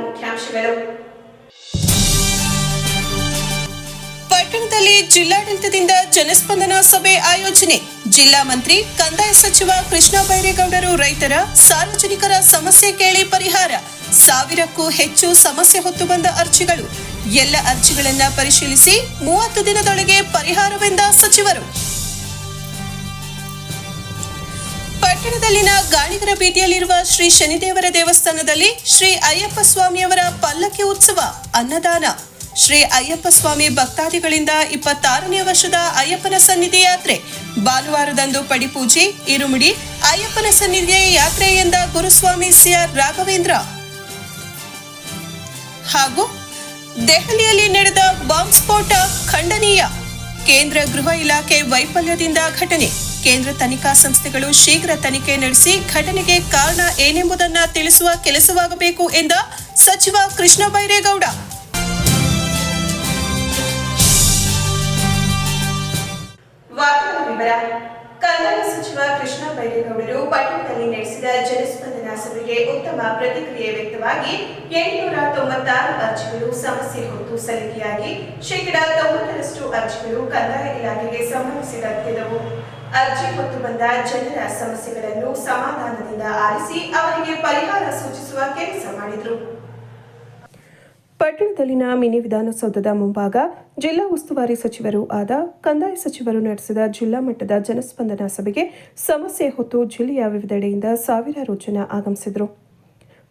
ಮುಖ್ಯಾಂಶಗಳು ಪಟ್ಟಣದಲ್ಲಿ ಜಿಲ್ಲಾಡಳಿತದಿಂದ ಜನಸ್ಪಂದನ ಸಭೆ ಆಯೋಜನೆ. ಜಿಲ್ಲಾ ಮಂತ್ರಿ, ಕಂದಾಯ ಸಚಿವ ಕೃಷ್ಣ ಬೈರೇಗೌಡರು ರೈತರ ಸಾರ್ವಜನಿಕರ ಸಮಸ್ಯೆ ಕೇಳಿ ಪರಿಹಾರ. ಸಾವಿರಕ್ಕೂ ಹೆಚ್ಚು ಸಮಸ್ಯೆ ಹೊತ್ತು ಬಂದ ಅರ್ಜಿಗಳು. ಎಲ್ಲ ಅರ್ಜಿಗಳನ್ನ ಪರಿಶೀಲಿಸಿ ಮೂವತ್ತು ದಿನದೊಳಗೆ ಪರಿಹಾರವೆಂದ ಸಚಿವರು. ಪಟ್ಟಣದಲ್ಲಿನ ಗಾಣಿಗರ ಬೀದಿಯಲ್ಲಿರುವ ಶ್ರೀ ಶನಿದೇವರ ದೇವಸ್ಥಾನದಲ್ಲಿ ಶ್ರೀ ಅಯ್ಯಪ್ಪ ಸ್ವಾಮಿಯವರ ಪಲ್ಲಕ್ಕಿ ಉತ್ಸವ ಅನ್ನದಾನ. ಶ್ರೀ ಅಯ್ಯಪ್ಪ ಸ್ವಾಮಿ ಭಕ್ತಾದಿಗಳಿಂದ ಇಪ್ಪತ್ತಾರನೇ ವರ್ಷದ ಅಯ್ಯಪ್ಪನ ಸನ್ನಿಧಿ ಯಾತ್ರೆ. ಭಾನುವಾರದಂದು ಪಡಿಪೂಜೆ, ಇರುಮುಡಿ, ಅಯ್ಯಪ್ಪನ ಸನ್ನಿಧಿಯ ಯಾತ್ರೆ ಎಂದ ಗುರುಸ್ವಾಮಿ ಸಿಆರ್ ರಾಘವೇಂದ್ರ. ಹಾಗೂ ದೆಹಲಿಯಲ್ಲಿ ನಡೆದ ಬಾಂಬ್ ಸ್ಫೋಟ ಖಂಡನೀಯ. ಕೇಂದ್ರ ಗೃಹ ಇಲಾಖೆ ವೈಫಲ್ಯದಿಂದ ಘಟನೆ. ಕೇಂದ್ರ ತನಿಖಾ ಸಂಸ್ಥೆಗಳು ಶೀಘ್ರ ತನಿಖೆ ನಡೆಸಿ ಘಟನೆಗೆ ಕಾರಣ ಏನೆಂಬುದನ್ನು ತಿಳಿಸುವ ಕೆಲಸವಾಗಬೇಕು ಎಂದ ಸಚಿವ ಕೃಷ್ಣ ಬೈರೇಗೌಡ. ಕಂದಾಯ ಸಚಿವ ಕೃಷ್ಣ ಬೈರೇಗೌಡರು ಪಟ್ಟಣದಲ್ಲಿ ನಡೆಸಿದ ಜನಸ್ಪಂದನ ಸಭೆಗೆ ಉತ್ತಮ ಪ್ರತಿಕ್ರಿಯೆ ವ್ಯಕ್ತವಾಗಿ ಎಂಟುನೂರ ತೊಂಬತ್ತಾರು ಅರ್ಜಿಗಳು ಸಮಸ್ಯೆ ಕುರಿತು ಸಲ್ಲಿಕೆಯಾಗಿ ಶೇಕಡಾ ತೊಂಬತ್ತರಷ್ಟು ಅರ್ಜಿಗಳು ಕಂದಾಯ ಇಲಾಖೆಗೆ ಸಂಬಂಧಿಸಿದಂತಿದ್ದವು ಅರ್ಜಿ ಹೊತ್ತು ಬಂದ ಜನರ ಸಮಸ್ಯೆಗಳನ್ನು ಸಮಾಧಾನದಿಂದ ಆಲಿಸಿ ಅವರಿಗೆ ಪರಿಹಾರ ಸೂಚಿಸುವ ಕೆಲಸ ಮಾಡಿದರು. ಪಟ್ಟಣದಲ್ಲಿನ ಮಿನಿ ವಿಧಾನಸೌಧದ ಮುಂಭಾಗ ಜಿಲ್ಲಾ ಉಸ್ತುವಾರಿ ಸಚಿವರು ಆದ ಕಂದಾಯ ಸಚಿವರು ನಡೆಸಿದ ಜಿಲ್ಲಾ ಮಟ್ಟದ ಜನಸ್ಪಂದನ ಸಭೆಗೆ ಸಮಸ್ಯೆ ಹೊತ್ತು ಜಿಲ್ಲೆಯ ವಿವಿಧೆಡೆಯಿಂದ ಸಾವಿರಾರು ಜನ ಆಗಮಿಸಿದರು.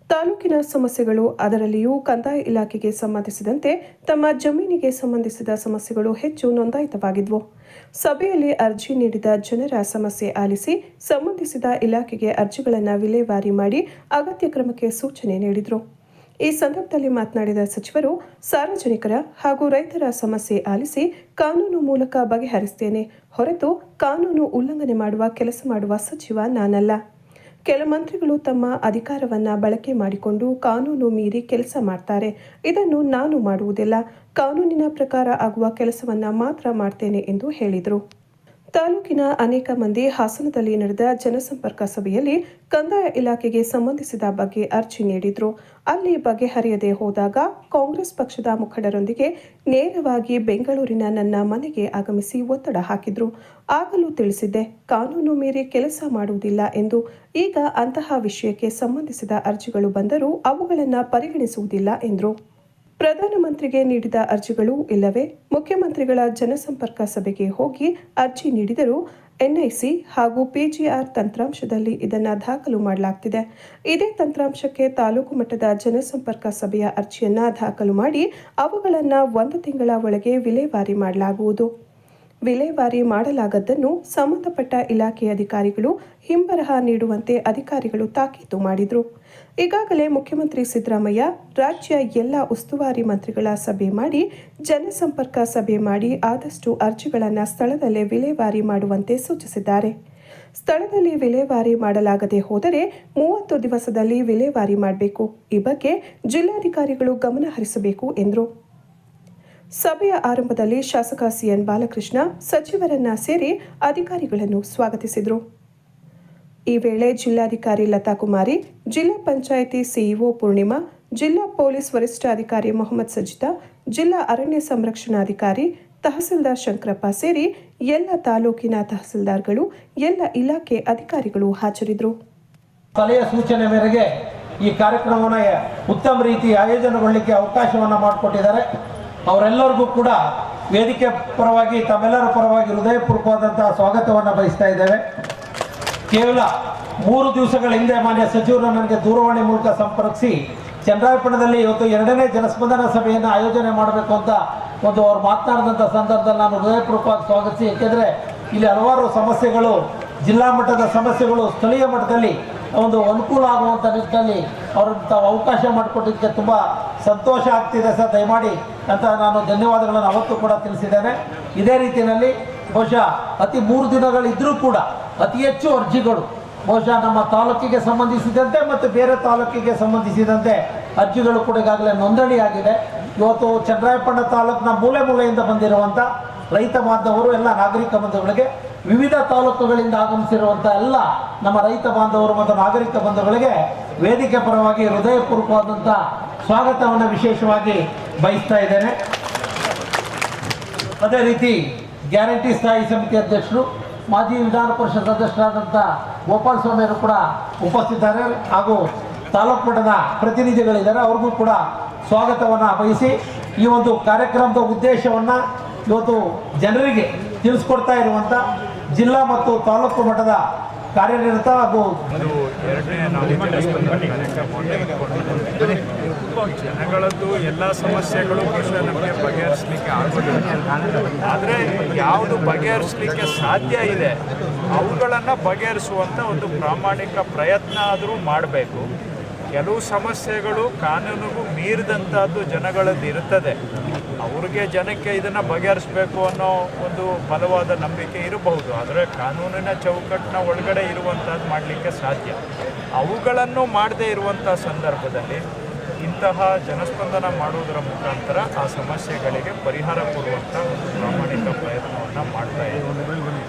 ತಾಲೂಕಿನ ಸಮಸ್ಯೆಗಳು ಅದರಲ್ಲಿಯೂ ಕಂದಾಯ ಇಲಾಖೆಗೆ ಸಂಬಂಧಿಸಿದಂತೆ ತಮ್ಮ ಜಮೀನಿಗೆ ಸಂಬಂಧಿಸಿದ ಸಮಸ್ಯೆಗಳು ಹೆಚ್ಚು ನೋಂದಾಯಿತವಾಗಿದ್ವು. ಸಭೆಯಲ್ಲಿ ಅರ್ಜಿ ನೀಡಿದ ಜನರ ಸಮಸ್ಯೆ ಆಲಿಸಿ ಸಂಬಂಧಿಸಿದ ಇಲಾಖೆಗೆ ಅರ್ಜಿಗಳನ್ನು ವಿಲೇವಾರಿ ಮಾಡಿ ಅಗತ್ಯ ಕ್ರಮಕ್ಕೆ ಸೂಚನೆ ನೀಡಿದರು. ಈ ಸಂದರ್ಭದಲ್ಲಿ ಮಾತನಾಡಿದ ಸಚಿವರು, ಸಾರ್ವಜನಿಕರ ಹಾಗೂ ರೈತರ ಸಮಸ್ಯೆ ಆಲಿಸಿ ಕಾನೂನು ಮೂಲಕ ಬಗೆಹರಿಸ್ತೇನೆ ಹೊರತು ಕಾನೂನು ಉಲ್ಲಂಘನೆ ಮಾಡುವ ಕೆಲಸ ಮಾಡುವ ಸಚಿವ ನಾನಲ್ಲ. ಕೆಲ ಮಂತ್ರಿಗಳು ತಮ್ಮ ಅಧಿಕಾರವನ್ನ ಬಳಕೆ ಮಾಡಿಕೊಂಡು ಕಾನೂನು ಮೀರಿ ಕೆಲಸ ಮಾಡ್ತಾರೆ. ಇದನ್ನು ನಾನು ಮಾಡುವುದಿಲ್ಲ. ಕಾನೂನಿನ ಪ್ರಕಾರ ಆಗುವ ಕೆಲಸವನ್ನ ಮಾತ್ರ ಮಾಡ್ತೇನೆ ಎಂದು ಹೇಳಿದರು. ತಾಲೂಕಿನ ಅನೇಕ ಮಂದಿ ಹಾಸನದಲ್ಲಿ ನಡೆದ ಜನಸಂಪರ್ಕ ಸಭೆಯಲ್ಲಿ ಕಂದಾಯ ಇಲಾಖೆಗೆ ಸಂಬಂಧಿಸಿದ ಬಗ್ಗೆ ಅರ್ಜಿ ನೀಡಿದ್ರು. ಅಲ್ಲಿ ಬಗೆಹರಿಯದೆ ಹೋದಾಗ ಕಾಂಗ್ರೆಸ್ ಪಕ್ಷದ ಮುಖಂಡರೊಂದಿಗೆ ನೇರವಾಗಿ ಬೆಂಗಳೂರಿನ ನನ್ನ ಮನೆಗೆ ಆಗಮಿಸಿ ಒತ್ತಡ ಹಾಕಿದ್ರು. ಆಗಲೂ ತಿಳಿಸಿದ್ದೆ, ಕಾನೂನು ಮೀರಿ ಕೆಲಸ ಮಾಡುವುದಿಲ್ಲ ಎಂದು. ಈಗ ಅಂತಹ ವಿಷಯಕ್ಕೆ ಸಂಬಂಧಿಸಿದ ಅರ್ಜಿಗಳು ಬಂದರೂ ಅವುಗಳನ್ನು ಪರಿಗಣಿಸುವುದಿಲ್ಲ ಎಂದರು. ಪ್ರಧಾನಮಂತ್ರಿಗೆ ನೀಡಿದ ಅರ್ಜಿಗಳು ಇಲ್ಲವೇ? ಮುಖ್ಯಮಂತ್ರಿಗಳ ಜನಸಂಪರ್ಕ ಸಭೆಗೆ ಹೋಗಿ ಅರ್ಜಿ ನೀಡಿದರೂ ಎನ್ಐಸಿ ಹಾಗೂ ಪಿಜಿಆರ್ ತಂತ್ರಾಂಶದಲ್ಲಿ ಇದನ್ನು ದಾಖಲು ಮಾಡಲಾಗ್ತಿದೆ. ಇದೇ ತಂತ್ರಾಂಶಕ್ಕೆ ತಾಲೂಕು ಮಟ್ಟದ ಜನಸಂಪರ್ಕ ಸಭೆಯ ಅರ್ಜಿಯನ್ನು ದಾಖಲು ಮಾಡಿ ಅವುಗಳನ್ನು ಒಂದು ತಿಂಗಳ ಒಳಗೆ ವಿಲೇವಾರಿ ಮಾಡಲಾಗುವುದು. ವಿಲೇವಾರಿ ಮಾಡಲಾಗದ್ದನ್ನು ಸಂಬಂಧಪಟ್ಟ ಇಲಾಖೆಯ ಅಧಿಕಾರಿಗಳು ಹಿಂಬರಹ ನೀಡುವಂತೆ ಅಧಿಕಾರಿಗಳು ತಾಕೀತು ಮಾಡಿದರು. ಈಗಾಗಲೇ ಮುಖ್ಯಮಂತ್ರಿ ಸಿದ್ದರಾಮಯ್ಯ ರಾಜ್ಯ ಎಲ್ಲ ಉಸ್ತುವಾರಿ ಮಂತ್ರಿಗಳ ಸಭೆ ಮಾಡಿ, ಜನಸಂಪರ್ಕ ಸಭೆ ಮಾಡಿ ಆದಷ್ಟು ಅರ್ಜಿಗಳನ್ನು ಸ್ಥಳದಲ್ಲೇ ವಿಲೇವಾರಿ ಮಾಡುವಂತೆ ಸೂಚಿಸಿದ್ದಾರೆ. ಸ್ಥಳದಲ್ಲಿ ವಿಲೇವಾರಿ ಮಾಡಲಾಗದೆ ಹೋದರೆ ಮೂವತ್ತು ದಿವಸದಲ್ಲಿ ವಿಲೇವಾರಿ ಮಾಡಬೇಕು. ಈ ಬಗ್ಗೆ ಜಿಲ್ಲಾಧಿಕಾರಿಗಳು ಗಮನ ಹರಿಸಬೇಕು ಎಂದರು. ಸಭೆಯ ಆರಂಭದಲ್ಲಿ ಶಾಸಕ ಸಿಎನ್ ಬಾಲಕೃಷ್ಣ ಸಚಿವರನ್ನ ಸೇರಿ ಅಧಿಕಾರಿಗಳನ್ನು ಸ್ವಾಗತಿಸಿದರು. ಈ ವೇಳೆ ಜಿಲ್ಲಾಧಿಕಾರಿ ಲತಾ ಕುಮಾರಿ, ಜಿಲ್ಲಾ ಪಂಚಾಯಿತಿ ಸಿಇಒ ಪೂರ್ಣಿಮಾ, ಜಿಲ್ಲಾ ಪೊಲೀಸ್ ವರಿಷ್ಠಾಧಿಕಾರಿ ಮೊಹಮ್ಮದ್ ಸಜಿತಾ ಜಿಲ್ಲಾ ಅರಣ್ಯ ಸಂರಕ್ಷಣಾಧಿಕಾರಿ ತಹಸೀಲ್ದಾರ್ ಶಂಕರಪ್ಪ ಸೇರಿ ಎಲ್ಲ ತಾಲೂಕಿನ ತಹಸೀಲ್ದಾರ್ಗಳು, ಎಲ್ಲ ಇಲಾಖೆ ಅಧಿಕಾರಿಗಳು ಹಾಜರಿದ್ದರು. ಸಲಹೆ ಸೂಚನೆ ಮೇರೆಗೆ ಈ ಕಾರ್ಯಕ್ರಮವನ್ನು ಉತ್ತಮ ರೀತಿ ಆಯೋಜನೆಗೊಳ್ಳಲಿಕ್ಕೆ ಅವಕಾಶವನ್ನು ಮಾಡಿಕೊಟ್ಟಿದ್ದಾರೆ. ಅವರೆಲ್ಲರಿಗೂ ಕೂಡ ವೇದಿಕೆ ಪರವಾಗಿ, ತಮ್ಮೆಲ್ಲರ ಪರವಾಗಿ ಹೃದಯಪೂರ್ವಕವಾದಂತಹ ಸ್ವಾಗತವನ್ನು ಬಯಸ್ತಾ ಇದ್ದೇವೆ. ಕೇವಲ ಮೂರು ದಿವಸಗಳ ಹಿಂದೆ ಮಾನ್ಯ ಸಚಿವರು ನನಗೆ ದೂರವಾಣಿ ಮೂಲಕ ಸಂಪರ್ಕಿಸಿ ಚಂದ್ರಾಯಪಟ್ಟಣದಲ್ಲಿ ಇವತ್ತು ಎರಡನೇ ಜನಸ್ಪಂದನ ಸಭೆಯನ್ನು ಆಯೋಜನೆ ಮಾಡಬೇಕು ಅಂತ ಒಂದು ಅವ್ರು ಮಾತನಾಡಿದಂಥ ಸಂದರ್ಭದಲ್ಲಿ ನಾನು ಹೃದಯಪೂರ್ವಕವಾಗಿ ಸ್ವಾಗತಿಸಿ. ಏಕೆಂದರೆ ಇಲ್ಲಿ ಹಲವಾರು ಸಮಸ್ಯೆಗಳು, ಜಿಲ್ಲಾ ಮಟ್ಟದ ಸಮಸ್ಯೆಗಳು ಸ್ಥಳೀಯ ಮಟ್ಟದಲ್ಲಿ ಒಂದು ಅನುಕೂಲ ಆಗುವಂಥ ನಿಟ್ಟಿನಲ್ಲಿ ಅವ್ರಿಗೆ ತಾವು ಅವಕಾಶ ಮಾಡಿಕೊಟ್ಟಿದ್ದಕ್ಕೆ ತುಂಬ ಸಂತೋಷ ಆಗ್ತಿದೆ ಸರ್. ದಯಮಾಡಿ ಅಂತ ನಾನು ಧನ್ಯವಾದಗಳನ್ನು ಅವತ್ತು ಕೂಡ ತಿಳಿಸಿದ್ದೇನೆ. ಇದೇ ರೀತಿಯಲ್ಲಿ ಬಹುಶಃ ಅತಿ ಮೂರು ದಿನಗಳಿದ್ರೂ ಕೂಡ ಅತಿ ಹೆಚ್ಚು ಅರ್ಜಿಗಳು. ಬಹುಶಃ ನಮ್ಮ ತಾಲೂಕಿಗೆ ಸಂಬಂಧಿಸಿದಂತೆ ಮತ್ತು ಬೇರೆ ತಾಲೂಕಿಗೆ ಸಂಬಂಧಿಸಿದಂತೆ ಅರ್ಜಿಗಳು ಕೂಡ ಈಗಾಗಲೇ ನೋಂದಣಿಯಾಗಿದೆ. ಇವತ್ತು ಚಂದ್ರಾಯಪಣ್ಣ ತಾಲೂಕಿನ ಮೂಲೆ ಮೂಲೆಯಿಂದ ಬಂದಿರುವಂಥ ರೈತ ಬಾಂಧವರು, ಎಲ್ಲ ನಾಗರಿಕ ಬಂಧುಗಳಿಗೆ, ವಿವಿಧ ತಾಲೂಕುಗಳಿಂದ ಆಗಮಿಸಿರುವಂಥ ಎಲ್ಲ ನಮ್ಮ ರೈತ ಬಾಂಧವರು ಮತ್ತು ನಾಗರಿಕ ಬಂಧುಗಳಿಗೆ ವೇದಿಕೆ ಪರವಾಗಿ ಹೃದಯಪೂರ್ವಕವಾದಂಥ ಸ್ವಾಗತವನ್ನು ವಿಶೇಷವಾಗಿ ಬಯಸ್ತಾ ಇದ್ದೇನೆ. ಅದೇ ರೀತಿ ಗ್ಯಾರಂಟಿ ಸ್ಥಾಯಿ ಸಮಿತಿ ಅಧ್ಯಕ್ಷರು, ಮಾಜಿ ವಿಧಾನ ಪರಿಷತ್ ಸದಸ್ಯರಾದಂಥ ಗೋಪಾಲ ಸ್ವಾಮಿಯವರು ಕೂಡ ಉಪಸ್ಥಿತರಿದ್ದಾರೆ. ಹಾಗೂ ತಾಲೂಕು ಮಟ್ಟದ ಪ್ರತಿನಿಧಿಗಳಿದ್ದಾರೆ. ಅವ್ರಿಗೂ ಕೂಡ ಸ್ವಾಗತವನ್ನು ಬಯಸಿ ಈ ಒಂದು ಕಾರ್ಯಕ್ರಮದ ಉದ್ದೇಶವನ್ನು ಇವತ್ತು ಜನರಿಗೆ ತಿಳಿಸ್ಕೊಡ್ತಾ ಇರುವಂಥ ಜಿಲ್ಲಾ ಮತ್ತು ತಾಲೂಕು ಮಟ್ಟದ ಕಾರ್ಯನಿರತ ಹಾಗೂ ಜನಗಳದ್ದು ಎಲ್ಲ ಸಮಸ್ಯೆಗಳು ಬಹುಶಃ ನಮಗೆ ಬಗೆಹರಿಸಲಿಕ್ಕೆ ಆಗೋದಿಲ್ಲ. ಆದರೆ ಯಾವುದು ಬಗೆಹರಿಸಲಿಕ್ಕೆ ಸಾಧ್ಯ ಇದೆ, ಅವುಗಳನ್ನು ಬಗೆಹರಿಸುವಂಥ ಒಂದು ಪ್ರಾಮಾಣಿಕ ಪ್ರಯತ್ನ ಆದರೂ ಮಾಡಬೇಕು. ಕೆಲವು ಸಮಸ್ಯೆಗಳು ಕಾನೂನಿಗೂ ಮೀರಿದಂಥದ್ದು ಜನಗಳದ್ದು ಇರುತ್ತದೆ. ಅವ್ರಿಗೆ ಜನಕ್ಕೆ ಇದನ್ನು ಬಗೆಹರಿಸಬೇಕು ಅನ್ನೋ ಒಂದು ಬಲವಾದ ನಂಬಿಕೆ ಇರಬಹುದು. ಆದರೆ ಕಾನೂನಿನ ಚೌಕಟ್ಟಿನ ಒಳಗಡೆ ಇರುವಂಥದ್ದು ಮಾಡಲಿಕ್ಕೆ ಸಾಧ್ಯ. ಅವುಗಳನ್ನು ಮಾಡದೇ ಇರುವಂಥ ಸಂದರ್ಭದಲ್ಲಿ ಇಂತಹ ಜನಸ್ಪಂದನ ಮಾಡುವುದರ ಮುಖಾಂತರ ಆ ಸಮಸ್ಯೆಗಳಿಗೆ ಪರಿಹಾರ ಕೊಡುವಂಥ ಒಂದು ಪ್ರಾಮಾಣಿಕ ಪ್ರಯತ್ನವನ್ನು ಮಾಡ್ತಾ ಇದ್ದೀವಿ.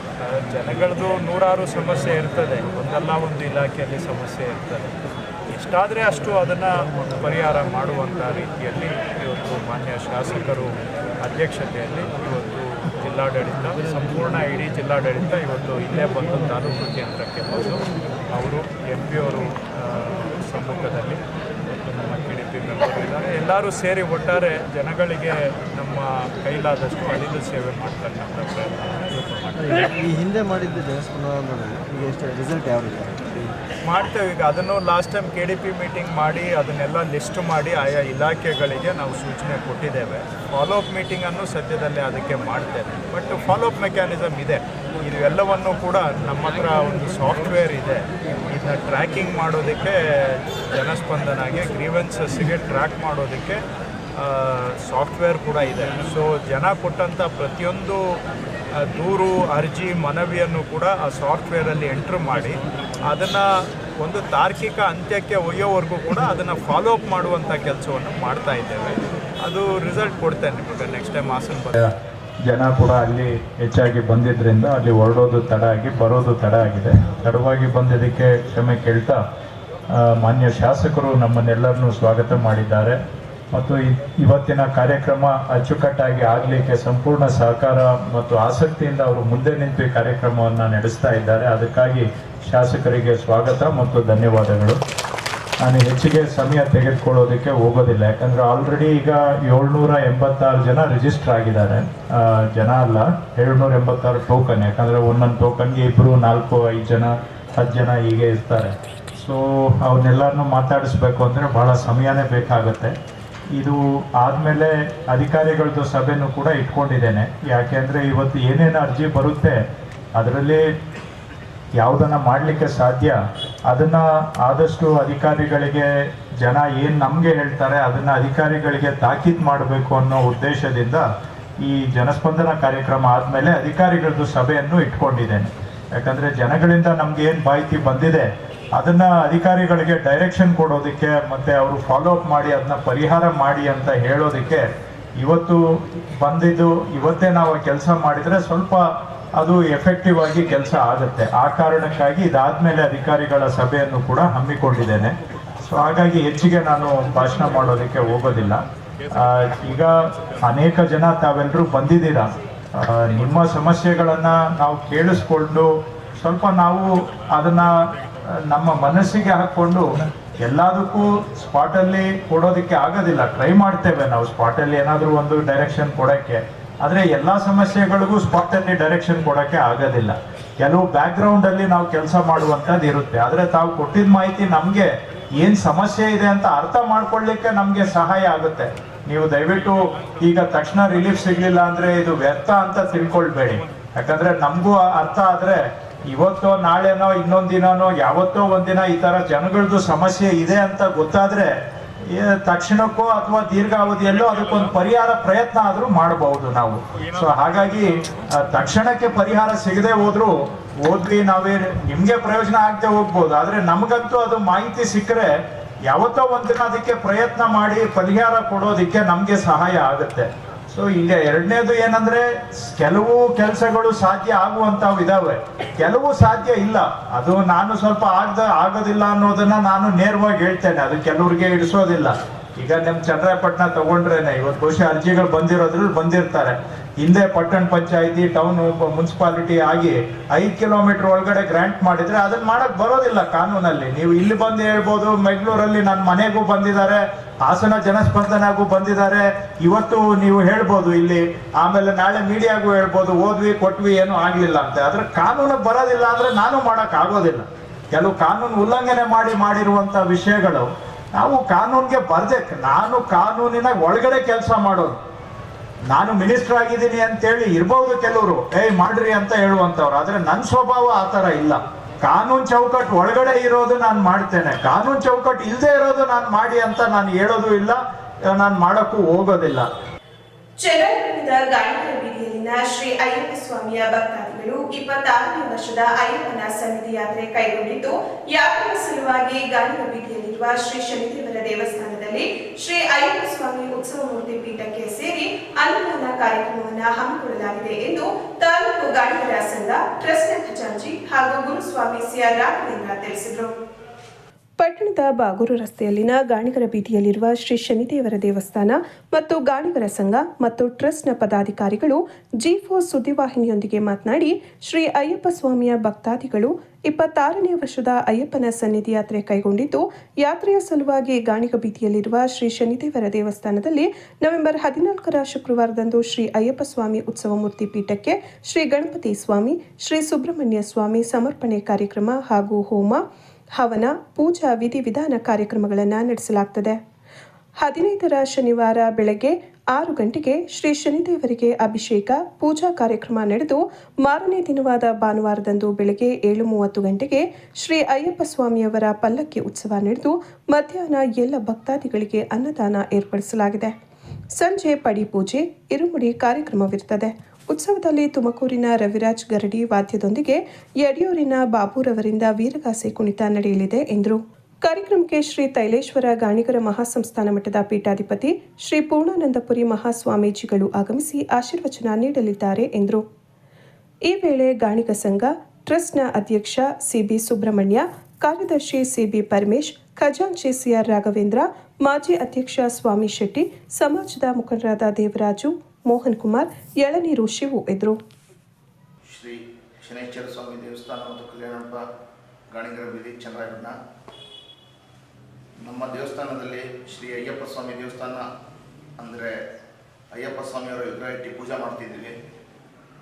ಜನಗಳದ್ದು ನೂರಾರು ಸಮಸ್ಯೆ ಇರ್ತದೆ. ಒಂದಲ್ಲ ಒಂದು ಇಲಾಖೆಯಲ್ಲಿ ಸಮಸ್ಯೆ ಇರ್ತದೆ. ಎಷ್ಟಾದರೆ ಅಷ್ಟು ಅದನ್ನು ಪರಿಹಾರ ಮಾಡುವಂಥ ರೀತಿಯಲ್ಲಿ ಇವತ್ತು ಮಾನ್ಯ ಶಾಸಕರು ಅಧ್ಯಕ್ಷತೆಯಲ್ಲಿ ಇವತ್ತು ಜಿಲ್ಲಾಡಳಿತ, ಸಂಪೂರ್ಣ ಇಡೀ ಜಿಲ್ಲಾಡಳಿತ ಇವತ್ತು ಇಲ್ಲೇ ಬಂದು ತಾಲೂಕು ಕೇಂದ್ರಕ್ಕೆ ಬಂದು ಅವರು ಎಂ ಪಿ ಅವರು ಸಮ್ಮುಖದಲ್ಲಿ ಮತ್ತು ನಮ್ಮ ಕೆ ಡಿ ಪಿ ಮೆಂಬರ್ ಇದ್ದಾರೆ ಎಲ್ಲರೂ ಸೇರಿ ಒಟ್ಟಾರೆ ಜನಗಳಿಗೆ ನಮ್ಮ ಕೈಲಾದಷ್ಟು ಅಲ್ಲಿಂದ ಸೇವೆ ಮಾಡ್ತಕ್ಕಂಥ ಪ್ರಯತ್ನ. ಈ ಹಿಂದೆ ಮಾಡಿದ್ದು ಜನಸ್ಪಂದನದಲ್ಲಿ ರಿಸಲ್ಟ್ ಯಾವ ರೀತಿ ಮಾಡ್ತೇವೆ. ಈಗ ಅದನ್ನು last time K D P meeting ಮಾಡಿ ಅದನ್ನೆಲ್ಲ ಲಿಸ್ಟ್ ಮಾಡಿ ಆಯಾ ಇಲಾಖೆಗಳಿಗೆ ನಾವು ಸೂಚನೆ ಕೊಟ್ಟಿದ್ದೇವೆ. ಫಾಲೋಅಪ್ ಮೀಟಿಂಗನ್ನು ಸದ್ಯದಲ್ಲೇ ಅದಕ್ಕೆ ಮಾಡ್ತೇವೆ. ಬಟ್ ಫಾಲೋಅಪ್ ಮೆಕ್ಯಾನಿಸಮ್ ಇದೆ. ಇದು ಎಲ್ಲವನ್ನು ಕೂಡ ನಮ್ಮ ಹತ್ರ ಒಂದು ಸಾಫ್ಟ್ವೇರ್ ಇದೆ. ಇದನ್ನ ಟ್ರ್ಯಾಕಿಂಗ್ ಮಾಡೋದಕ್ಕೆ ಜನಸ್ಪಂದನಾಗೆ, ಗ್ರೀವೆನ್ಸಸ್ಸಿಗೆ ಟ್ರ್ಯಾಕ್ ಮಾಡೋದಕ್ಕೆ ಸಾಫ್ಟ್ವೇರ್ ಕೂಡ ಇದೆ. ಸೊ ಜನ ಕೊಟ್ಟಂಥ ಪ್ರತಿಯೊಂದು ದೂರು, ಅರ್ಜಿ, ಮನವಿಯನ್ನು ಕೂಡ ಆ ಸಾಫ್ಟ್ವೇರಲ್ಲಿ ಎಂಟ್ರ್ ಮಾಡಿ, ಅದನ್ನು ಒಂದು ತಾರ್ಕಿಕ ಅಂತ್ಯಕ್ಕೆ ಒಯ್ಯೋವರೆಗೂ ಕೂಡ ಅದನ್ನು ಫಾಲೋ ಅಪ್ ಮಾಡುವಂಥ ಕೆಲಸವನ್ನು ಮಾಡ್ತಾ ಇದ್ದೇವೆ. ಅದು ರಿಸಲ್ಟ್ ಕೊಡ್ತೇನೆ ನಿಮಗೆ ನೆಕ್ಸ್ಟ್ ಟೈಮ್ ಹಾಸನ ಜನ ಕೂಡ ಅಲ್ಲಿ ಹೆಚ್ಚಾಗಿ ಬಂದಿದ್ದರಿಂದ ಅಲ್ಲಿ ಹೊರಡೋದು ತಡ ಆಗಿ, ಬರೋದು ತಡ ಆಗಿದೆ. ತಡವಾಗಿ ಬಂದಿದ್ದಕ್ಕೆ ಕ್ಷಮೆ ಕೇಳ್ತಾ ಮಾನ್ಯ ಶಾಸಕರು ನಮ್ಮನ್ನೆಲ್ಲರನ್ನೂ ಸ್ವಾಗತ ಮಾಡಿದ್ದಾರೆ. ಮತ್ತು ಇವತ್ತಿನ ಕಾರ್ಯಕ್ರಮ ಅಚ್ಚುಕಟ್ಟಾಗಿ ಆಗಲಿಕ್ಕೆ ಸಂಪೂರ್ಣ ಸಹಕಾರ ಮತ್ತು ಆಸಕ್ತಿಯಿಂದ ಅವರು ಮುಂದೆ ನಿಂತು ಈ ಕಾರ್ಯಕ್ರಮವನ್ನು ನಡೆಸ್ತಾ ಇದ್ದಾರೆ. ಅದಕ್ಕಾಗಿ ಶಾಸಕರಿಗೆ ಸ್ವಾಗತ ಮತ್ತು ಧನ್ಯವಾದಗಳು. ನಾನು ಹೆಚ್ಚಿಗೆ ಸಮಯ ತೆಗೆದುಕೊಳ್ಳೋದಕ್ಕೆ ಹೋಗೋದಿಲ್ಲ. ಯಾಕಂದರೆ ಆಲ್ರೆಡಿ ಈಗ ಏಳ್ನೂರ ಎಂಬತ್ತಾರು ಜನ ರಿಜಿಸ್ಟರ್ ಆಗಿದ್ದಾರೆ. ಜನ ಅಲ್ಲ, ಏಳ್ನೂರ ಎಂಬತ್ತಾರು ಟೋಕನ್ ಯಾಕಂದರೆ ಒಂದೊಂದು ಟೋಕನ್ಗೆ ಇಬ್ಬರು ನಾಲ್ಕು, ಐದು ಜನ, ಹತ್ತು ಜನ ಹೀಗೆ ಇರ್ತಾರೆ. ಸೊ ಅವನ್ನೆಲ್ಲರನ್ನೂ ಮಾತಾಡಿಸ್ಬೇಕು ಅಂದರೆ ಭಾಳ ಸಮಯನೇ ಬೇಕಾಗುತ್ತೆ. ಇದು ಆದಮೇಲೆ ಅಧಿಕಾರಿಗಳದ್ದು ಸಭೆನೂ ಕೂಡ ಇಟ್ಕೊಂಡಿದ್ದೇನೆ. ಯಾಕೆಂದರೆ ಇವತ್ತು ಏನೇನು ಅರ್ಜಿ ಬರುತ್ತೆ, ಅದರಲ್ಲಿ ಯಾವುದನ್ನ ಮಾಡಲಿಕ್ಕೆ ಸಾಧ್ಯ, ಅದನ್ನ ಆದಷ್ಟು ಅಧಿಕಾರಿಗಳಿಗೆ, ಜನ ಏನು ನಮಗೆ ಹೇಳ್ತಾರೆ ಅದನ್ನ ಅಧಿಕಾರಿಗಳಿಗೆ ತಾಕೀತು ಮಾಡಬೇಕು ಅನ್ನೋ ಉದ್ದೇಶದಿಂದ ಈ ಜನಸ್ಪಂದನ ಕಾರ್ಯಕ್ರಮ ಆದಮೇಲೆ ಅಧಿಕಾರಿಗಳದ್ದು ಸಭೆಯನ್ನು ಇಟ್ಕೊಂಡಿದ್ದೇನೆ. ಯಾಕಂದ್ರೆ ಜನಗಳಿಂದ ನಮ್ಗೆ ಏನು ಮಾಹಿತಿ ಬಂದಿದೆ, ಅದನ್ನ ಅಧಿಕಾರಿಗಳಿಗೆ ಡೈರೆಕ್ಷನ್ ಕೊಡೋದಕ್ಕೆ ಮತ್ತೆ ಅವರು ಫಾಲೋ ಅಪ್ ಮಾಡಿ ಅದನ್ನ ಪರಿಹಾರ ಮಾಡಿ ಅಂತ ಹೇಳೋದಕ್ಕೆ ಇವತ್ತು ಬಂದಿದ್ದು, ಇವತ್ತೇ ನಾವು ಕೆಲಸ ಮಾಡಿದ್ರೆ ಸ್ವಲ್ಪ ಅದು ಎಫೆಕ್ಟಿವ್ ಆಗಿ ಕೆಲಸ ಆಗುತ್ತೆ. ಆ ಕಾರಣಕ್ಕಾಗಿ ಇದಾದ್ಮೇಲೆ ಅಧಿಕಾರಿಗಳ ಸಭೆಯನ್ನು ಕೂಡ ಹಮ್ಮಿಕೊಂಡಿದ್ದೇನೆ. ಸೊ ಹಾಗಾಗಿ ಹೆಚ್ಚಿಗೆ ನಾನು ಭಾಷಣ ಮಾಡೋದಕ್ಕೆ ಹೋಗೋದಿಲ್ಲ. ಈಗ ಅನೇಕ ಜನ ತಾವೆಲ್ಲರೂ ಬಂದಿದ್ದೀರಾ? ನಿಮ್ಮ ಸಮಸ್ಯೆಗಳನ್ನು ನಾವು ಕೇಳಿಸ್ಕೊಂಡು ಸ್ವಲ್ಪ ನಾವು ಅದನ್ನ ನಮ್ಮ ಮನಸ್ಸಿಗೆ ಹಾಕೊಂಡು ಎಲ್ಲದಕ್ಕೂ ಸ್ಪಾಟಲ್ಲಿ ಕೊಡೋದಕ್ಕೆ ಆಗೋದಿಲ್ಲ. ಟ್ರೈ ಮಾಡ್ತೇವೆ ನಾವು. ಸ್ಪಾಟಲ್ಲಿ ಏನಾದರೂ ಒಂದು ಡೈರೆಕ್ಷನ್ ಕೊಡೋಕ್ಕೆ. ಆದರೆ ಎಲ್ಲ ಸಮಸ್ಯೆಗಳಿಗೂ ಸ್ಪಾಟಲ್ಲಿ ಡೈರೆಕ್ಷನ್ ಕೊಡೋಕ್ಕೆ ಆಗೋದಿಲ್ಲ. ಕೆಲವು ಬ್ಯಾಕ್ಗ್ರೌಂಡಲ್ಲಿ ನಾವು ಕೆಲಸ ಮಾಡುವಂಥದ್ದು ಇರುತ್ತೆ. ಆದರೆ ತಾವು ಕೊಟ್ಟಿದ್ದ ಮಾಹಿತಿ ನಮಗೆ ಏನು ಸಮಸ್ಯೆ ಇದೆ ಅಂತ ಅರ್ಥ ಮಾಡ್ಕೊಳ್ಳಿಕ್ಕೆ ನಮಗೆ ಸಹಾಯ ಆಗುತ್ತೆ. ನೀವು ದಯವಿಟ್ಟು ಈಗ ತಕ್ಷಣ ರಿಲೀಫ್ ಸಿಗ್ಲಿಲ್ಲ ಅಂದ್ರೆ ಇದು ವ್ಯರ್ಥ ಅಂತ ತಿಳ್ಕೊಳ್ಬೇಡಿ. ಯಾಕಂದ್ರೆ ನಮಗೂ ಅರ್ಥ ಆದ್ರೆ ಇವತ್ತೋ ನಾಳೆನೋ ಇನ್ನೊಂದು ದಿನನೋ ಯಾವತ್ತೋ ಒಂದಿನ ಈ ತರ ಜನಗಳದ್ದು ಸಮಸ್ಯೆ ಇದೆ ಅಂತ ಗೊತ್ತಾದ್ರೆ ತಕ್ಷಣಕ್ಕೋ ಅಥವಾ ದೀರ್ಘಾವಧಿಯಲ್ಲೋ ಅದಕ್ಕೊಂದು ಪರಿಹಾರ ಪ್ರಯತ್ನ ಆದರೂ ಮಾಡಬಹುದು ನಾವು. ಸೊ ಹಾಗಾಗಿ ತಕ್ಷಣಕ್ಕೆ ಪರಿಹಾರ ಸಿಗದೆ ಹೋದ್ರು ಹೋದ್ವಿ ನಾವೇ ನಿಮ್ಗೆ ಪ್ರಯೋಜನ ಆಗದೆ ಹೋಗ್ಬೋದು. ಆದ್ರೆ ನಮಗಂತೂ ಅದು ಮಾಹಿತಿ ಸಿಕ್ಕರೆ ಯಾವತ್ತೋ ಒಂದಿನ ಅದಕ್ಕೆ ಪ್ರಯತ್ನ ಮಾಡಿ ಪರಿಹಾರ ಕೊಡೋದಕ್ಕೆ ನಮ್ಗೆ ಸಹಾಯ ಆಗುತ್ತೆ. ಸೊ ಈಗ ಎರಡನೇದು ಏನಂದ್ರೆ, ಕೆಲವು ಕೆಲಸಗಳು ಸಾಧ್ಯ ಆಗುವಂತವು ಇದಾವೆ. ಕೆಲವು ಸಾಧ್ಯ ಇಲ್ಲ. ಅದು ನಾನು ಸ್ವಲ್ಪ ಆಗದ, ಆಗೋದಿಲ್ಲ ಅನ್ನೋದನ್ನ ನಾನು ನೇರವಾಗಿ ಹೇಳ್ತೇನೆ. ಅದು ಕೆಲವ್ರಿಗೆ ಇಡಿಸೋದಿಲ್ಲ ಈಗ ನಿಮ್ ಚಂದ್ರಾಯಪಟ್ಟಣ ತಗೊಂಡ್ರೇನೆ, ಇವತ್ತು ಬಹುಶಃ ಅರ್ಜಿಗಳು ಬಂದಿರೋದ್ರಲ್ಲಿ ಬಂದಿರ್ತಾರೆ. ಹಿಂದೆ ಪಟ್ಟಣ ಪಂಚಾಯಿತಿ ಟೌನ್ ಮುನ್ಸಿಪಾಲಿಟಿ ಆಗಿ ಐದು ಕಿಲೋಮೀಟರ್ ಒಳಗಡೆ ಗ್ರಾಂಟ್ ಮಾಡಿದ್ರೆ ಅದನ್ನ ಮಾಡಕ್ ಬರೋದಿಲ್ಲ ಕಾನೂನಲ್ಲಿ. ನೀವು ಇಲ್ಲಿ ಬಂದು ಹೇಳ್ಬೋದು ಬೆಂಗಳೂರಲ್ಲಿ ನನ್ನ ಮನೆಗೂ ಬಂದಿದ್ದಾರೆ, ಹಾಸನ ಜನಸ್ಪಂದನಾಗೂ ಬಂದಿದ್ದಾರೆ. ಇವತ್ತು ನೀವು ಹೇಳ್ಬೋದು ಇಲ್ಲಿ, ಆಮೇಲೆ ನಾಳೆ ಮೀಡಿಯಾಗೂ ಹೇಳ್ಬೋದು, ಓದ್ವಿ, ಕೊಟ್ವಿ, ಏನು ಆಗ್ಲಿಲ್ಲ ಅಂತ. ಆದ್ರೆ ಕಾನೂನು ಬರೋದಿಲ್ಲ ಅಂದ್ರೆ ನಾನು ಮಾಡಕ್ ಆಗೋದಿಲ್ಲ. ಕೆಲವು ಕಾನೂನು ಉಲ್ಲಂಘನೆ ಮಾಡಿ ಮಾಡಿರುವಂತ ವಿಷಯಗಳು ನಾವು ಕಾನೂನ್ಗೆ ಬರ್ಬೇಕು. ನಾನು ಕಾನೂನಿನ ಒಳಗಡೆ ಕೆಲಸ ಮಾಡೋದು. ನಾನು ಮಿನಿಸ್ಟರ್ ಆಗಿದ್ದೀನಿ ಅಂತೇಳಿ ಇರ್ಬೋದು ಕೆಲವರು, ಏಯ್, ಮಾಡ್ರಿ ಅಂತ ಹೇಳುವಂತವ್ರು ಆದ್ರೆ ನನ್ನ ಸ್ವಭಾವ ಆ ತರ ಇಲ್ಲ. ಕಾನೂನು ಚೌಕಟ್ಟು ಒಳಗಡೆ ಇರೋದು ನಾನು ಮಾಡ್ತೇನೆ. ಕಾನೂನು ಚೌಕಟ್ಟು ಇಲ್ಲದೆ ಇರೋದು ನಾನು ಮಾಡಿ ಅಂತ ನಾನು ಹೇಳೋದು ಇಲ್ಲ. ನಾನು ಮಾಡೋಕ್ಕೂ ಹೋಗೋದಿಲ್ಲ. ಚೆನ್ನೈನಿಂದ ಗಾಣಿಗರ ಬೀದಿಯಲ್ಲಿನ ಶ್ರೀ ಅಯ್ಯಪ್ಪ ಸ್ವಾಮಿಯ ಭಕ್ತಾದಿಗಳು ಇಪ್ಪತ್ತಾರನೇ ವರ್ಷದ ಅಯ್ಯಪ್ಪನ ಸನ್ನಿಧಿ ಯಾತ್ರೆ ಕೈಗೊಂಡಿದ್ದು. ಯಾತ್ರೆಯ ಸಲುವಾಗಿ ಗಾಣಿಗರ ಬೀದಿಯಲ್ಲಿರುವ ಶ್ರೀ ಶನಿದೇವರ ದೇವಸ್ಥಾನದಲ್ಲಿ ಶ್ರೀ ಅಯ್ಯಪ್ಪ ಸ್ವಾಮಿ ಉತ್ಸವ ಮೂರ್ತಿ ಪೀಠಕ್ಕೆ ಸೇರಿ ಅನ್ನದಾನ ಕಾರ್ಯಕ್ರಮವನ್ನು ಹಮ್ಮಿಕೊಳ್ಳಲಾಗಿದೆ ಎಂದು ತಾಲೂಕು ಗಾಡಿಗರ ಸಂಘ ಟ್ರಸ್ಟ್ ಖಜಾಂಚಿ ಹಾಗೂ ಗುರುಸ್ವಾಮಿ ಸಿಆರ್ ರಾಘವೇಂದ್ರ ತಿಳಿಸಿದರು. ಪಟ್ಟಣದ ಬಾಗೂರು ರಸ್ತೆಯಲ್ಲಿನ ಗಾಣಿಗರ ಬೀದಿಯಲ್ಲಿರುವ ಶ್ರೀ ಶನಿದೇವರ ದೇವಸ್ಥಾನ ಮತ್ತು ಗಾಣಿಗರ ಸಂಘ ಮತ್ತು ಟ್ರಸ್ಟ್ನ ಪದಾಧಿಕಾರಿಗಳು ಜಿಫೋ ಸುದ್ದಿವಾಹಿನಿಯೊಂದಿಗೆ ಮಾತನಾಡಿ ಶ್ರೀ ಅಯ್ಯಪ್ಪ ಸ್ವಾಮಿಯ ಭಕ್ತಾದಿಗಳು ಇಪ್ಪತ್ತಾರನೇ ವರ್ಷದ ಅಯ್ಯಪ್ಪನ ಸನ್ನಿಧಿ ಯಾತ್ರೆ ಕೈಗೊಂಡಿದ್ದು, ಯಾತ್ರೆಯ ಸಲುವಾಗಿ ಗಾಣಿಗ ಬೀದಿಯಲ್ಲಿರುವ ಶ್ರೀ ಶನಿದೇವರ ದೇವಸ್ಥಾನದಲ್ಲಿ ನವೆಂಬರ್ ಹದಿನಾಲ್ಕರ ಶುಕ್ರವಾರದಂದು ಶ್ರೀ ಅಯ್ಯಪ್ಪ ಸ್ವಾಮಿ ಉತ್ಸವ ಮೂರ್ತಿ ಪೀಠಕ್ಕೆ ಶ್ರೀ ಗಣಪತಿ ಸ್ವಾಮಿ, ಶ್ರೀ ಸುಬ್ರಹ್ಮಣ್ಯ ಸ್ವಾಮಿ ಸಮರ್ಪಣೆ ಕಾರ್ಯಕ್ರಮ ಹಾಗೂ ಹೋಮ, ಹವನ, ಪೂಜಾ ವಿಧಿವಿಧಾನ ಕಾರ್ಯಕ್ರಮಗಳನ್ನು ನಡೆಸಲಾಗುತ್ತದೆ ಹದಿನೈದರ ಶನಿವಾರ ಬೆಳಗ್ಗೆ ಆರು ಗಂಟೆಗೆ ಶ್ರೀ ಶನಿದೇವರಿಗೆ ಅಭಿಷೇಕ, ಪೂಜಾ ಕಾರ್ಯಕ್ರಮ ನಡೆದು ಮಾರನೇ ದಿನವಾದ ಭಾನುವಾರದಂದು ಬೆಳಗ್ಗೆ ಏಳು ಮೂವತ್ತು ಗಂಟೆಗೆ ಶ್ರೀ ಅಯ್ಯಪ್ಪ ಸ್ವಾಮಿಯವರ ಪಲ್ಲಕ್ಕಿ ಉತ್ಸವ ನಡೆದು ಮಧ್ಯಾಹ್ನ ಎಲ್ಲ ಭಕ್ತಾದಿಗಳಿಗೆ ಅನ್ನದಾನ ಏರ್ಪಡಿಸಲಾಗಿದೆ. ಸಂಜೆ ಪಡಿ ಪೂಜೆ, ಇರುಮುಡಿ ಕಾರ್ಯಕ್ರಮವಿರುತ್ತದೆ. ಉತ್ಸವದಲ್ಲಿ ತುಮಕೂರಿನ ರವಿರಾಜ್ ಗರಡಿ ವಾದ್ಯದೊಂದಿಗೆ ಯಡಿಯೂರಿನ ಬಾಬುರವರಿಂದ ವೀರಗಾಸೆ ಕುಣಿತ ನಡೆಯಲಿದೆ ಎಂದರು. ಕಾರ್ಯಕ್ರಮಕ್ಕೆ ಶ್ರೀ ತೈಲೇಶ್ವರ ಗಾಣಿಗರ ಮಹಾಸಂಸ್ಥಾನ ಮಠದ ಪೀಠಾಧಿಪತಿ ಶ್ರೀ ಪೂರ್ಣಾನಂದಪುರಿ ಮಹಾಸ್ವಾಮೀಜಿಗಳು ಆಗಮಿಸಿ ಆಶೀರ್ವಚನ ನೀಡಲಿದ್ದಾರೆ ಎಂದರು. ಈ ವೇಳೆ ಗಾಣಿಗ ಸಂಘ, ಟ್ರಸ್ಟ್ನ ಅಧ್ಯಕ್ಷ ಸಿಬಿ ಸುಬ್ರಹ್ಮಣ್ಯ, ಕಾರ್ಯದರ್ಶಿ ಸಿಬಿ ಪರಮೇಶ್, ಖಜಾಂಚಿ ಸಿಆರ್ ರಾಘವೇಂದ್ರ, ಮಾಜಿ ಅಧ್ಯಕ್ಷ ಸ್ವಾಮಿ ಶೆಟ್ಟಿ, ಸಮಾಜದ ಮುಖಂಡರಾದ ದೇವರಾಜು, ಮೋಹನ್ ಕುಮಾರ್, ಎಳನೀರು ಶಿವು ಎದ್ರು ಶ್ರೀ ಶನೇಶ್ವರ ಸ್ವಾಮಿ ದೇವಸ್ಥಾನ ಮತ್ತು ಕಲ್ಯಾಣಪ್ಪ, ಗಾಣಿಗರ ಬೀದಿ ಚಂದ್ರಾಯಪಟ್ಟಣ ನಮ್ಮ ದೇವಸ್ಥಾನದಲ್ಲಿ ಶ್ರೀ ಅಯ್ಯಪ್ಪ ಸ್ವಾಮಿ ದೇವಸ್ಥಾನ ಅಂದರೆ ಅಯ್ಯಪ್ಪ ಸ್ವಾಮಿಯವರ ವಿಗ್ರಹ ಇಟ್ಟು ಪೂಜೆ ಮಾಡ್ತಿದ್ದೀವಿ.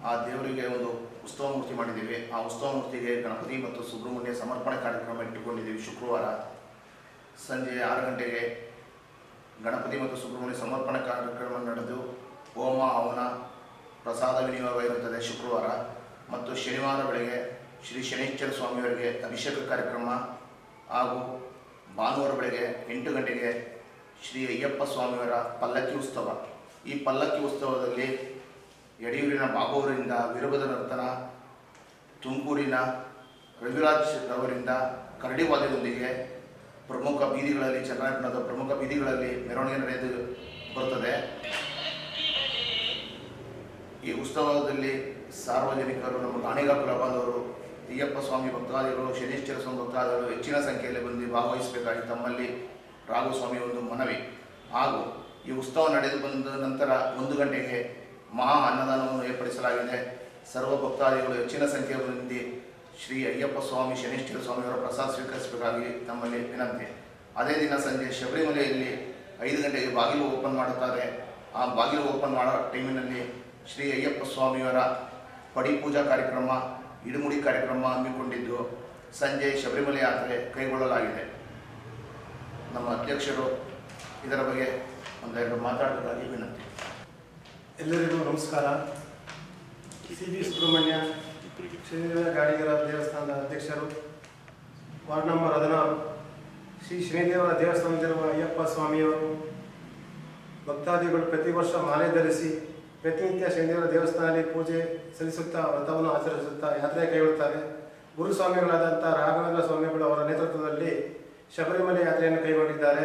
ಆ ದೇವರಿಗೆ ಒಂದು ಉತ್ಸವ ಮೂರ್ತಿ ಮಾಡಿದ್ದೀವಿ. ಆ ಉತ್ಸವ ಮೂರ್ತಿಗೆ ಗಣಪತಿ ಮತ್ತು ಸುಬ್ರಹ್ಮಣ್ಯ ಸಮರ್ಪಣೆ ಕಾರ್ಯಕ್ರಮ ಇಟ್ಟುಕೊಂಡಿದ್ದೀವಿ ಶುಕ್ರವಾರ. ಸಂಜೆ ಆರು ಗಂಟೆಗೆ ಗಣಪತಿ ಮತ್ತು ಸುಬ್ರಹ್ಮಣ್ಯ ಸಮರ್ಪಣೆ ಕಾರ್ಯಕ್ರಮ ನಡೆದು ಹೋಮ, ಹವನ, ಪ್ರಸಾದ ವಿನಿಯೋಗ ಇರುತ್ತದೆ ಶುಕ್ರವಾರ. ಮತ್ತು ಶನಿವಾರ ಬೆಳಗ್ಗೆ ಶ್ರೀ ಶನೇಶ್ವರ ಸ್ವಾಮಿಯವರಿಗೆ ಅಭಿಷೇಕ ಕಾರ್ಯಕ್ರಮ ಹಾಗೂ ಭಾನುವಾರ ಬೆಳಗ್ಗೆ ಎಂಟು ಗಂಟೆಗೆ ಶ್ರೀ ಅಯ್ಯಪ್ಪ ಸ್ವಾಮಿಯವರ ಪಲ್ಲಕ್ಕಿ ಉತ್ಸವ. ಈ ಪಲ್ಲಕ್ಕಿ ಉತ್ಸವದಲ್ಲಿ ಯಡಿಯೂರಿನ ಬಾಬುವರಿಂದ, ವೀರಭದ್ರ ನರ್ತನ, ತುಮಕೂರಿನ ರವಿರಾಜ್ ಅವರಿಂದ ಕರಡಿವಾದ್ಯದೊಂದಿಗೆ ಪ್ರಮುಖ ಬೀದಿಗಳಲ್ಲಿ ಚನ್ನರಾಯಪಟ್ಟಣದ ಪ್ರಮುಖ ಬೀದಿಗಳಲ್ಲಿ ಮೆರವಣಿಗೆ ನಡೆದು ಬರುತ್ತದೆ. ಈ ಉತ್ಸವದಲ್ಲಿ ಸಾರ್ವಜನಿಕರು, ನಮ್ಮ ಗಾಣಿಗ ಕುಲಬಾಂಧವರು ಅಯ್ಯಪ್ಪ ಸ್ವಾಮಿ ಭಕ್ತಾದಿಗಳು ಶನೀಶ್ವರ ಸ್ವಾಮಿ ಭಕ್ತಾದಿಗಳು ಹೆಚ್ಚಿನ ಸಂಖ್ಯೆಯಲ್ಲಿ ಬಂದು ಭಾಗವಹಿಸಬೇಕಾಗಿ ತಮ್ಮಲ್ಲಿ ರಾಘುಸ್ವಾಮಿ ಒಂದು ಮನವಿ. ಹಾಗೂ ಈ ಉತ್ಸವ ನಡೆದು ಬಂದ ನಂತರ ಒಂದು ಗಂಟೆಗೆ ಮಹಾ ಅನ್ನದಾನವನ್ನು ಏರ್ಪಡಿಸಲಾಗಿದೆ. ಸರ್ವ ಭಕ್ತಾದಿಗಳು ಹೆಚ್ಚಿನ ಸಂಖ್ಯೆಯಲ್ಲಿ ಶ್ರೀ ಅಯ್ಯಪ್ಪ ಸ್ವಾಮಿ ಶನೀಶ್ವರ ಸ್ವಾಮಿಯವರ ಪ್ರಸಾದ ಸ್ವೀಕರಿಸಬೇಕಾಗಿ ತಮ್ಮಲ್ಲಿ ವಿನಂತಿ. ಅದೇ ದಿನ ಸಂಜೆ ಶಬರಿಮಲೆಯಲ್ಲಿ ಐದು ಗಂಟೆಗೆ ಬಾಗಿಲು ಓಪನ್ ಮಾಡುತ್ತಾರೆ. ಆ ಬಾಗಿಲು ಓಪನ್ ಮಾಡೋ ಟೈಮಿನಲ್ಲಿ ಶ್ರೀ ಅಯ್ಯಪ್ಪ ಸ್ವಾಮಿಯವರ ಪಡಿ ಪೂಜಾ ಕಾರ್ಯಕ್ರಮ ಇಡುಮುಡಿ ಕಾರ್ಯಕ್ರಮ ಹಮ್ಮಿಕೊಂಡಿದ್ದು ಸಂಜೆ ಶಬರಿಮಲೆ ಯಾತ್ರೆ ಕೈಗೊಳ್ಳಲಾಗಿದೆ. ನಮ್ಮ ಅಧ್ಯಕ್ಷರು ಇದರ ಬಗ್ಗೆ ಒಂದೆರಡು ಮಾತಾಡೋದಾಗಿ ವಿನಂತಿ. ಎಲ್ಲರಿಗೂ ನಮಸ್ಕಾರ. ಸಿ ಬಿ ಸುಬ್ರಹ್ಮಣ್ಯ ಶ್ರೀದೇವ ಗಾಡಿಗರ ದೇವಸ್ಥಾನದ ಅಧ್ಯಕ್ಷರು, ವಾರ್ಡ್ ನಂಬರ್ ಹದಿನಾರು, ಶ್ರೀ ಶ್ರೀದೇವರ ದೇವಸ್ಥಾನದಲ್ಲಿರುವ ಅಯ್ಯಪ್ಪ ಸ್ವಾಮಿಯವರು ಭಕ್ತಾದಿಗಳು ಪ್ರತಿ ವರ್ಷ ಮಾಲೆ ಧರಿಸಿ ಪ್ರತಿನಿತ್ಯ ಶನಿದೇವರ ದೇವಸ್ಥಾನದಲ್ಲಿ ಪೂಜೆ ಸಲ್ಲಿಸುತ್ತಾ, ವ್ರತವನ್ನು ಆಚರಿಸುತ್ತಾ ಯಾತ್ರೆ ಕೈಗೊಳ್ಳುತ್ತಾರೆ. ಗುರುಸ್ವಾಮಿಗಳಾದಂಥ ರಾಘವೇಂದ್ರ ಸ್ವಾಮಿಗಳು ಅವರ ನೇತೃತ್ವದಲ್ಲಿ ಶಬರಿಮಲೆ ಯಾತ್ರೆಯನ್ನು ಕೈಗೊಂಡಿದ್ದಾರೆ.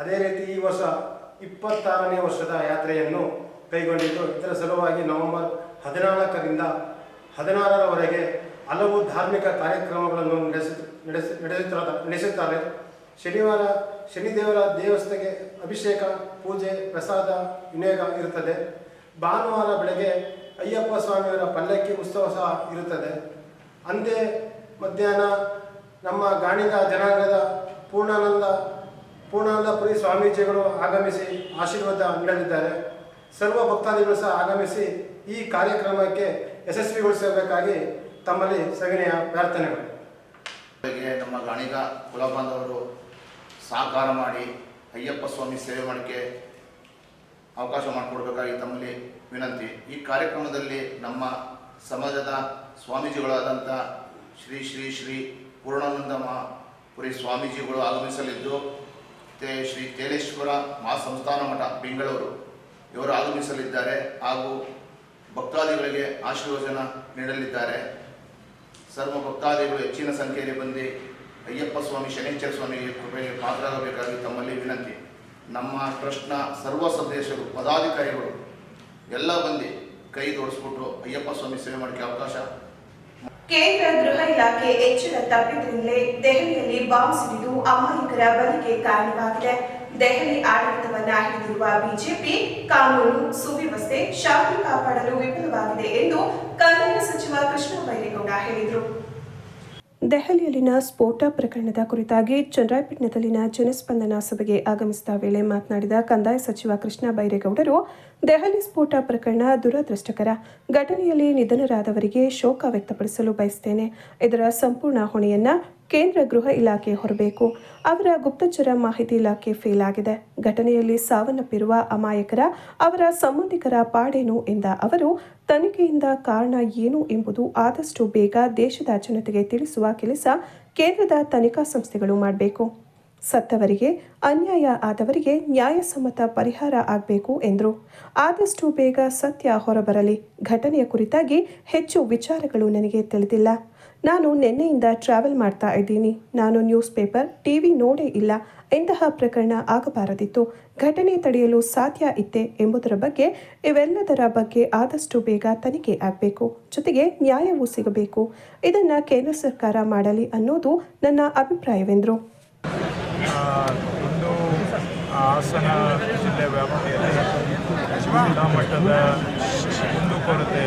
ಅದೇ ರೀತಿ ಈ ವರ್ಷ ಇಪ್ಪತ್ತಾರನೇ ವರ್ಷದ ಯಾತ್ರೆಯನ್ನು ಕೈಗೊಂಡಿದ್ದು, ಇದರ ಸಲುವಾಗಿ ನವೆಂಬರ್ ಹದಿನಾಲ್ಕರಿಂದ ಹದಿನಾರರವರೆಗೆ ಹಲವು ಧಾರ್ಮಿಕ ಕಾರ್ಯಕ್ರಮಗಳನ್ನು ನಡೆಸಿ ನಡೆಸಿ ನಡೆಸುತ್ತಾರೆ ನಡೆಸುತ್ತಾರೆ. ಶನಿವಾರ, ಶನಿದೇವರ ದೇವಸ್ಥೆಗೆ ಅಭಿಷೇಕ, ಪೂಜೆ, ಪ್ರಸಾದ, ವಿನಿಯೋಗ ಇರುತ್ತದೆ. ಭಾನುವಾರ ಬೆಳಗ್ಗೆ ಅಯ್ಯಪ್ಪ ಸ್ವಾಮಿಯವರ ಪಲ್ಲಕ್ಕಿ ಉತ್ಸವ ಸಹ ಇರುತ್ತದೆ. ಅಂದೇ ಮಧ್ಯಾಹ್ನ ನಮ್ಮ ಗಾಣಿಗ ಜನಾಂಗದ ಪೂರ್ಣಾನಂದ, ಪೂರ್ಣಾನಂದಪುರಿ ಸ್ವಾಮೀಜಿಗಳು ಆಗಮಿಸಿ ಆಶೀರ್ವಾದ ನೀಡಲಿದ್ದಾರೆ. ಸರ್ವ ಭಕ್ತಾದಿಗಳು ಸಹ ಆಗಮಿಸಿ ಈ ಕಾರ್ಯಕ್ರಮಕ್ಕೆ ಯಶಸ್ವಿಗೊಳಿಸಬೇಕಾಗಿ ತಮ್ಮಲ್ಲಿ ಸವಿನಯ ಪ್ರಾರ್ಥನೆಗಳು. ನಮ್ಮ ಗಾಣಿಗ ಕುಲಬಾಂಧವರು ಸಹಕಾರ ಮಾಡಿ ಅಯ್ಯಪ್ಪ ಸ್ವಾಮಿ ಸೇವೆ ಮಾಡೋಕ್ಕೆ ಅವಕಾಶ ಮಾಡಿಕೊಡ್ಬೇಕಾಗಿ ತಮ್ಮಲ್ಲಿ ವಿನಂತಿ. ಈ ಕಾರ್ಯಕ್ರಮದಲ್ಲಿ ನಮ್ಮ ಸಮಾಜದ ಸ್ವಾಮೀಜಿಗಳಾದಂಥ ಶ್ರೀ ಶ್ರೀ ಶ್ರೀ ಪೂರ್ಣಾನಂದ ಪುರಿ ಸ್ವಾಮೀಜಿಗಳು ಆಗಮಿಸಲಿದ್ದು ಮತ್ತೆ ಶ್ರೀ ತೇಲೇಶ್ವರ ಮಹಾಸಂಸ್ಥಾನ ಮಠ ಬೆಂಗಳೂರು. ಇವರು ಆಗಮಿಸಲಿದ್ದಾರೆ ಹಾಗೂ ಭಕ್ತಾದಿಗಳಿಗೆ ಆಶೀರ್ವಚನ ನೀಡಲಿದ್ದಾರೆ. ಸರ್ವ ಭಕ್ತಾದಿಗಳು ಹೆಚ್ಚಿನ ಸಂಖ್ಯೆಯಲ್ಲಿ ಬಂದು ಅಯ್ಯಪ್ಪ ಸ್ವಾಮಿ ಶನೇಶ್ವರ ಸ್ವಾಮಿಗೆ ಕೃಪೆಗೆ ಪಾತ್ರರಾಗಬೇಕಾಗಿ ತಮ್ಮಲ್ಲಿ ವಿನಂತಿ. ನಮ್ಮ ಟ್ರಸ್ಟ್ನ ಸರ್ವ ಸದಸ್ಯರು, ಪದಾಧಿಕಾರಿಗಳು ಎಲ್ಲ ಬಂದು ಕೈ ತೋರಿಸ್ಬಿಟ್ಟು ಅಯ್ಯಪ್ಪ ಸ್ವಾಮಿ ಸೇವೆ ಮಾಡಕ್ಕೆ ಅವಕಾಶ. ಕೇಂದ್ರ ಗೃಹ ಇಲಾಖೆ ಎಚ್ಚರ ತಪ್ಪಿದ್ರಿಂದಲೇ ದೆಹಲಿಯಲ್ಲಿ ಬಾಂಬ್ ಸಿಡಿದು ಅಮಾಯಕರ ಬಲಿಗೆ ಕಾರಣವಾಗಿದೆ. ದೆಹಲಿ ಆಡಳಿತವನ್ನ ಹಿಡಿದಿರುವ ಬಿಜೆಪಿ ಕಾನೂನು ಸುವ್ಯವಸ್ಥೆ, ಶಾಂತಿ ಕಾಪಾಡಲು ವಿಫಲವಾಗಿದೆ ಎಂದು ಕಂದಾಯ ಸಚಿವ ಕೃಷ್ಣ ಬೈರೇಗೌಡ ಹೇಳಿದರು. ದೆಹಲಿಯಲ್ಲಿನ ಸ್ಫೋಟ ಪ್ರಕರಣದ ಕುರಿತಾಗಿ ಚನ್ನರಾಯಪಟ್ಟಣದಲ್ಲಿನ ಜನಸ್ಪಂದನ ಸಭೆಗೆ ಆಗಮಿಸಿದ ವೇಳೆ ಮಾತನಾಡಿದ ಕಂದಾಯ ಸಚಿವ ಕೃಷ್ಣ ಬೈರೇಗೌಡರು, ದೆಹಲಿ ಸ್ಫೋಟ ಪ್ರಕರಣ ದುರದೃಷ್ಟಕರ. ಘಟನೆಯಲ್ಲಿ ನಿಧನರಾದವರಿಗೆ ಶೋಕ ವ್ಯಕ್ತಪಡಿಸಲು ಬಯಸುತ್ತೇನೆ ಇದರ ಸಂಪೂರ್ಣ ಹೊಣೆಯನ್ನ ಕೇಂದ್ರ ಗೃಹ ಇಲಾಖೆ ಹೊರಬೇಕು. ಅವರ ಗುಪ್ತಚರ ಮಾಹಿತಿ ಇಲಾಖೆ ಫೇಲ್ ಆಗಿದೆ. ಘಟನೆಯಲ್ಲಿ ಸಾವನ್ನಪ್ಪಿರುವ ಅಮಾಯಕರ, ಅವರ ಸಂಬಂಧಿಕರ ಪಾಡೇನು ಎಂದ ಅವರು, ತನಿಖೆಯಿಂದ ಕಾರಣ ಏನು ಎಂಬುದು ಆದಷ್ಟು ಬೇಗ ದೇಶದ ಜನತೆಗೆ ತಿಳಿಸುವ ಕೆಲಸ ಕೇಂದ್ರದ ತನಿಖಾ ಸಂಸ್ಥೆಗಳು ಮಾಡಬೇಕು. ಸತ್ತವರಿಗೆ ಅನ್ಯಾಯ ಆದವರಿಗೆ ನ್ಯಾಯಸಮ್ಮತ ಪರಿಹಾರ ಆಗಬೇಕು ಎಂದರು. ಆದಷ್ಟು ಬೇಗ ಸತ್ಯ ಹೊರಬರಲಿ. ಘಟನೆಯ ಕುರಿತಾಗಿ ಹೆಚ್ಚು ವಿಚಾರಗಳು ನನಗೆ ತಿಳಿದಿಲ್ಲ. ನಾನು ನಿನ್ನೆಯಿಂದ ಟ್ರಾವೆಲ್ ಮಾಡ್ತಾ ಇದ್ದೀನಿ. ನಾನು ನ್ಯೂಸ್ ಪೇಪರ್ ಟಿವಿ ನೋಡೇ ಇಲ್ಲ. ಇಂತಹ ಪ್ರಕರಣ ಆಗಬಾರದಿತ್ತು. ಘಟನೆ ತಡೆಯಲು ಸಾಧ್ಯ ಇತ್ತೆ ಎಂಬುದರ ಬಗ್ಗೆ ಇವೆಲ್ಲದರ ಬಗ್ಗೆ ಆದಷ್ಟು ಬೇಗ ತನಿಖೆ ಆಗಬೇಕು. ಜೊತೆಗೆ ನ್ಯಾಯವೂ ಸಿಗಬೇಕು. ಇದನ್ನು ಕೇಂದ್ರ ಸರ್ಕಾರ ಮಾಡಲಿ ಅನ್ನೋದು ನನ್ನ ಅಭಿಪ್ರಾಯವೆಂದರು. ಹಾಸನ ಜಿಲ್ಲೆ ವ್ಯಾಪ್ತಿಯಲ್ಲಿ ಜಿಲ್ಲಾ ಮಟ್ಟದ ಕುಂದುಕೊರತೆ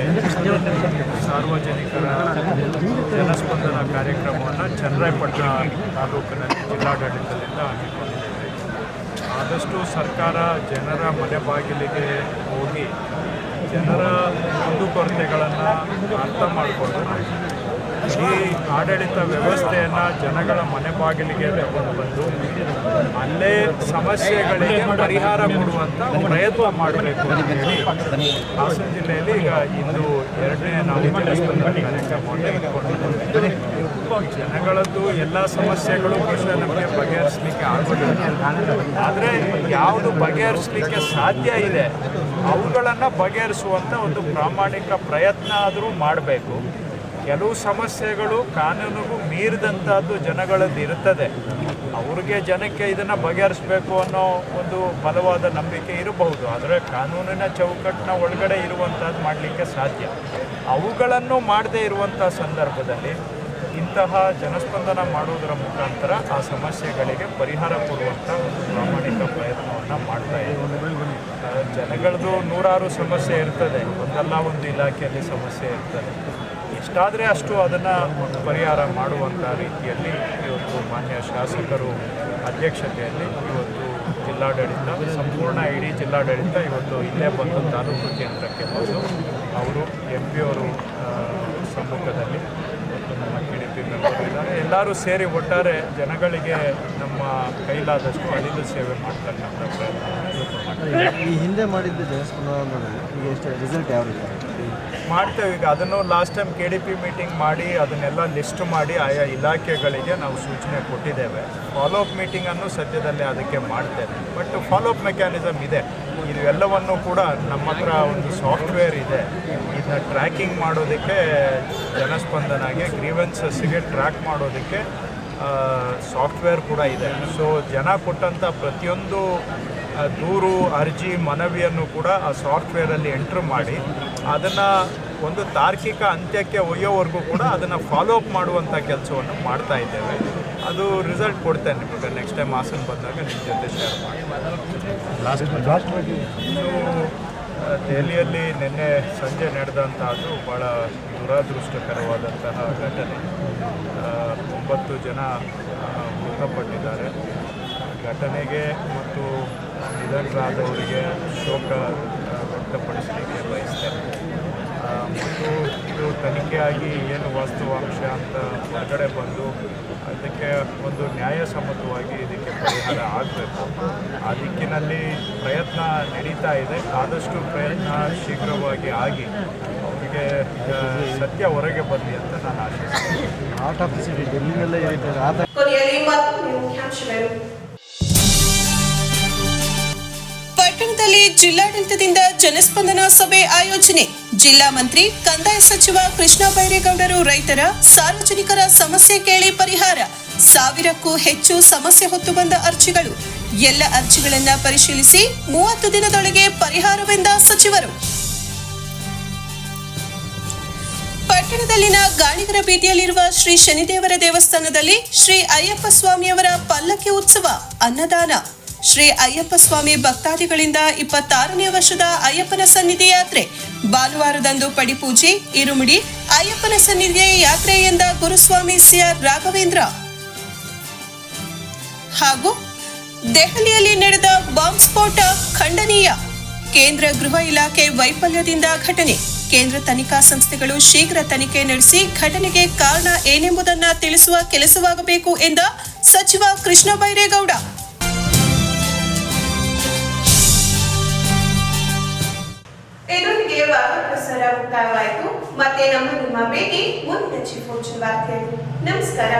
ಸಾರ್ವಜನಿಕರ ಜನಸ್ಪಂದನ ಕಾರ್ಯಕ್ರಮವನ್ನು ಚನ್ನರಾಯಪಟ್ಟಣ ತಾಲೂಕಿನಲ್ಲಿ ಜಿಲ್ಲಾಡಳಿತದಿಂದ ಹಮ್ಮಿಕೊಂಡಿದ್ದೇವೆ. ಆದಷ್ಟು ಸರ್ಕಾರ ಜನರ ಮನೆ ಬಾಗಿಲಿಗೆ ಹೋಗಿ ಜನರ ಕುಂದುಕೊರತೆಗಳನ್ನು ಅರ್ಥ ಮಾಡಿಕೊಂಡು ಈ ಆಡಳಿತ ವ್ಯವಸ್ಥೆಯನ್ನು ಜನಗಳ ಮನೆ ಬಾಗಿಲಿಗೆ ತಗೊಂಡು ಬಂದು ಅಲ್ಲೇ ಸಮಸ್ಯೆಗಳಿಗೆ ಪರಿಹಾರ ಕೊಡುವಂಥ ಪ್ರಯತ್ನ ಮಾಡಬೇಕು ಅಂತ ಹೇಳಿ ಹಾಸನ ಜಿಲ್ಲೆಯಲ್ಲಿ ಈಗ ಇಂದು ಎರಡನೇ ನಾವು ಜನಗಳದ್ದು ಎಲ್ಲ ಸಮಸ್ಯೆಗಳು ಬಹುಶಃ ನಮಗೆ ಬಗೆಹರಿಸಲಿಕ್ಕೆ ಆಗೋದಿಲ್ಲ. ಆದರೆ ಯಾವುದು ಬಗೆಹರಿಸಲಿಕ್ಕೆ ಸಾಧ್ಯ ಇದೆ, ಅವುಗಳನ್ನು ಬಗೆಹರಿಸುವಂಥ ಒಂದು ಪ್ರಾಮಾಣಿಕ ಪ್ರಯತ್ನ ಆದರೂ ಮಾಡಬೇಕು. ಕೆಲವು ಸಮಸ್ಯೆಗಳು ಕಾನೂನಿಗೂ ಮೀರಿದಂಥದ್ದು ಜನಗಳದ್ದು ಇರುತ್ತದೆ. ಅವ್ರಿಗೆ ಜನಕ್ಕೆ ಇದನ್ನು ಬಗೆಹರಿಸಬೇಕು ಅನ್ನೋ ಒಂದು ಬಲವಾದ ನಂಬಿಕೆ ಇರಬಹುದು. ಆದರೆ ಕಾನೂನಿನ ಚೌಕಟ್ಟಿನ ಒಳಗಡೆ ಇರುವಂಥದ್ದು ಮಾಡಲಿಕ್ಕೆ ಸಾಧ್ಯ. ಅವುಗಳನ್ನು ಮಾಡದೇ ಇರುವಂಥ ಸಂದರ್ಭದಲ್ಲಿ ಇಂತಹ ಜನಸ್ಪಂದನ ಮಾಡುವುದರ ಮುಖಾಂತರ ಆ ಸಮಸ್ಯೆಗಳಿಗೆ ಪರಿಹಾರ ಕೊಡುವಂಥ ಒಂದು ಪ್ರಾಮಾಣಿಕ ಪ್ರಯತ್ನವನ್ನು ಮಾಡ್ತಾ ಇದ್ದೀವಿ. ಜನಗಳದ್ದು ನೂರಾರು ಸಮಸ್ಯೆ ಇರ್ತದೆ. ಒಂದಲ್ಲ ಒಂದು ಇಲಾಖೆಯಲ್ಲಿ ಸಮಸ್ಯೆ ಇರ್ತದೆ. ಎಷ್ಟಾದರೆ ಅಷ್ಟು ಅದನ್ನು ಪರಿಹಾರ ಮಾಡುವಂಥ ರೀತಿಯಲ್ಲಿ ಇವತ್ತು ಮಾನ್ಯ ಶಾಸಕರು ಅಧ್ಯಕ್ಷತೆಯಲ್ಲಿ ಇವತ್ತು ಜಿಲ್ಲಾಡಳಿತ, ಸಂಪೂರ್ಣ ಇಡೀ ಜಿಲ್ಲಾಡಳಿತ ಇವತ್ತು ಇಲ್ಲೇ ಬಂದು ತಾಲೂಕು ಕೇಂದ್ರಕ್ಕೆ ಬಂದು ಅವರು ಎಂ ಪಿ ಅವರು ಸಮ್ಮುಖದಲ್ಲಿ ನಮ್ಮ ಕೆ ಡಿ ಎಲ್ಲರೂ ಸೇರಿ ಒಟ್ಟಾರೆ ಜನಗಳಿಗೆ ನಮ್ಮ ಕೈಲಾದಷ್ಟು ಅಳಿಲು ಸೇವೆ ಮಾಡ್ತಕ್ಕಂಥ ಪ್ರಯತ್ನ. ಈ ಹಿಂದೆ ಮಾಡಿದ್ದ ಜನಸ್ಪಂದನದಲ್ಲಿ ಎಷ್ಟು ರಿಸಲ್ಟ್ ಯಾವ ರೀತಿ ಮಾಡ್ತೇವೆ. ಈಗ ಅದನ್ನು last time K D P meeting ಮಾಡಿ, ಅದನ್ನೆಲ್ಲ ಲಿಸ್ಟ್ ಮಾಡಿ ಆಯಾ ಇಲಾಖೆಗಳಿಗೆ ನಾವು ಸೂಚನೆ ಕೊಟ್ಟಿದ್ದೇವೆ. ಫಾಲೋಅಪ್ ಮೀಟಿಂಗನ್ನು ಸದ್ಯದಲ್ಲೇ ಅದಕ್ಕೆ ಮಾಡ್ತೇವೆ. ಬಟ್ ಫಾಲೋಅಪ್ ಮೆಕ್ಯಾನಿಸಮ್ ಇದೆ. ಇವೆಲ್ಲವನ್ನು ಕೂಡ ನಮ್ಮ ಹತ್ರ ಒಂದು ಸಾಫ್ಟ್ವೇರ್ ಇದೆ. ಇದನ್ನ ಟ್ರ್ಯಾಕಿಂಗ್ ಮಾಡೋದಕ್ಕೆ ಜನಸ್ಪಂದನಾಗೆ ಗ್ರೀವೆನ್ಸಸ್ಸಿಗೆ ಟ್ರ್ಯಾಕ್ ಮಾಡೋದಕ್ಕೆ ಸಾಫ್ಟ್ವೇರ್ ಕೂಡ ಇದೆ. ಸೊ ಜನ ಕೊಟ್ಟಂಥ ಪ್ರತಿಯೊಂದು ದೂರು, ಅರ್ಜಿ, ಮನವಿಯನ್ನು ಕೂಡ ಆ ಸಾಫ್ಟ್ವೇರಲ್ಲಿ ಎಂಟ್ರ್ ಮಾಡಿ ಅದನ್ನು ಒಂದು ತಾರ್ಕಿಕ ಅಂತ್ಯಕ್ಕೆ ಒಯ್ಯೋವರೆಗೂ ಕೂಡ ಅದನ್ನು ಫಾಲೋ ಅಪ್ ಮಾಡುವಂಥ ಕೆಲಸವನ್ನು ಮಾಡ್ತಾ ಇದ್ದೇವೆ. ಅದು ರಿಸಲ್ಟ್ ಕೊಡ್ತೇನೆ ನಿಮಗೆ ನೆಕ್ಸ್ಟ್ ಟೈಮ್ ಹಾಸನ ಬಂದಾಗ ನಿಮ್ಮ ಜೊತೆ ಶೇರ್ ಮಾಡಿ. ಇನ್ನು ದೆಹಲಿಯಲ್ಲಿ ನಿನ್ನೆ ಸಂಜೆ ನಡೆದಂತಹದ್ದು ಭಾಳ ದುರಾದೃಷ್ಟಕರವಾದಂತಹ ಘಟನೆ. ಒಂಬತ್ತು ಜನ ಮೃತಪಟ್ಟಿದ್ದಾರೆ. ಘಟನೆಗೆ ಮತ್ತು ನಿಧನರಾದವರಿಗೆ ಶೋಕ ವ್ಯಕ್ತಪಡಿಸಲಿಕ್ಕೆ ಬಯಸ್ತೇನೆ. ಇದು ಇದು ತನಿಖೆಯಾಗಿ ಏನು ವಾಸ್ತವಾಂಶ ಅಂತ ಹೊರಗಡೆ ಬಂದು ಅದಕ್ಕೆ ಒಂದು ನ್ಯಾಯಸಮ್ಮತವಾಗಿ ಇದಕ್ಕೆ ಪರಿಹಾರ ಆಗಬೇಕು. ಆ ದಿಕ್ಕಿನಲ್ಲಿ ಪ್ರಯತ್ನ ನಡೀತಾ ಇದೆ. ಆದಷ್ಟು ಪ್ರಯತ್ನ ಶೀಘ್ರವಾಗಿ ಆಗಿ ಅವರಿಗೆ ಸತ್ಯ ಹೊರಗೆ ಬರಲಿ ಅಂತ ನಾನು ಆಶಿಸ್ತೀನಿ. ಪಟ್ಟಣದಲ್ಲಿ ಜಿಲ್ಲಾಡಳಿತದಿಂದ ಜನಸ್ಪಂದನ ಸಭೆ ಆಯೋಜನೆ. ಜಿಲ್ಲಾ ಮಂತ್ರಿ, ಕಂದಾಯ ಸಚಿವ ಕೃಷ್ಣ ಬೈರೇಗೌಡರು ರೈತರ ಸಾರ್ವಜನಿಕರ ಸಮಸ್ಯೆ ಕೇಳಿ ಪರಿಹಾರ. ಸಾವಿರಕ್ಕೂ ಹೆಚ್ಚು ಸಮಸ್ಯೆ ಹೊತ್ತು ಬಂದ ಅರ್ಜಿಗಳು. ಎಲ್ಲ ಅರ್ಜಿಗಳನ್ನ ಪರಿಶೀಲಿಸಿ ಮೂವತ್ತು ದಿನದೊಳಗೆ ಪರಿಹಾರವೆಂದ ಸಚಿವರು. ಪಟ್ಟಣದಲ್ಲಿನ ಗಾಣಿಗರ ಬೀದಿಯಲ್ಲಿರುವ ಶ್ರೀ ಶನಿದೇವರ ದೇವಸ್ಥಾನದಲ್ಲಿ ಶ್ರೀ ಅಯ್ಯಪ್ಪ ಸ್ವಾಮಿಯವರ ಪಲ್ಲಕ್ಕಿ ಉತ್ಸವ ಅನ್ನದಾನ. ಶ್ರೀ ಅಯ್ಯಪ್ಪ ಸ್ವಾಮಿ ಭಕ್ತಾದಿಗಳಿಂದ ಇಪ್ಪತ್ತಾರನೇ ವರ್ಷದ ಅಯ್ಯಪ್ಪನ ಸನ್ನಿಧಿ ಯಾತ್ರೆ. ಭಾನುವಾರದಂದು ಪಡಿಪೂಜೆ, ಇರುಮುಡಿ, ಅಯ್ಯಪ್ಪನ ಸನ್ನಿಧಿಯ ಯಾತ್ರೆ ಎಂದ ಗುರುಸ್ವಾಮಿ ಸಿಆರ್ ರಾಘವೇಂದ್ರ. ಹಾಗೂ ದೆಹಲಿಯಲ್ಲಿ ನಡೆದ ಬಾಂಬ್ ಸ್ಫೋಟ ಖಂಡನೀಯ. ಕೇಂದ್ರ ಗೃಹ ಇಲಾಖೆ ವೈಫಲ್ಯದಿಂದ ಘಟನೆ. ಕೇಂದ್ರ ತನಿಖಾ ಸಂಸ್ಥೆಗಳು ಶೀಘ್ರ ತನಿಖೆ ನಡೆಸಿ ಘಟನೆಗೆ ಕಾರಣ ಏನೆಂಬುದನ್ನು ತಿಳಿಸುವ ಕೆಲಸವಾಗಬೇಕು ಎಂದ ಸಚಿವ ಕೃಷ್ಣ ಬೈರೇಗೌಡ. ವಾರ್ತಾ ಪ್ರಸಾರ ಮುಕ್ತಾಯವಾಯಿತು. ಮತ್ತೆ ನಮ್ಮ ನಿಮ್ಮ ಭೇಟಿ ಮುಂದಿನ ಚೀಫ್ ವಾರ್ತೆಗಳು ನಮಸ್ಕಾರ.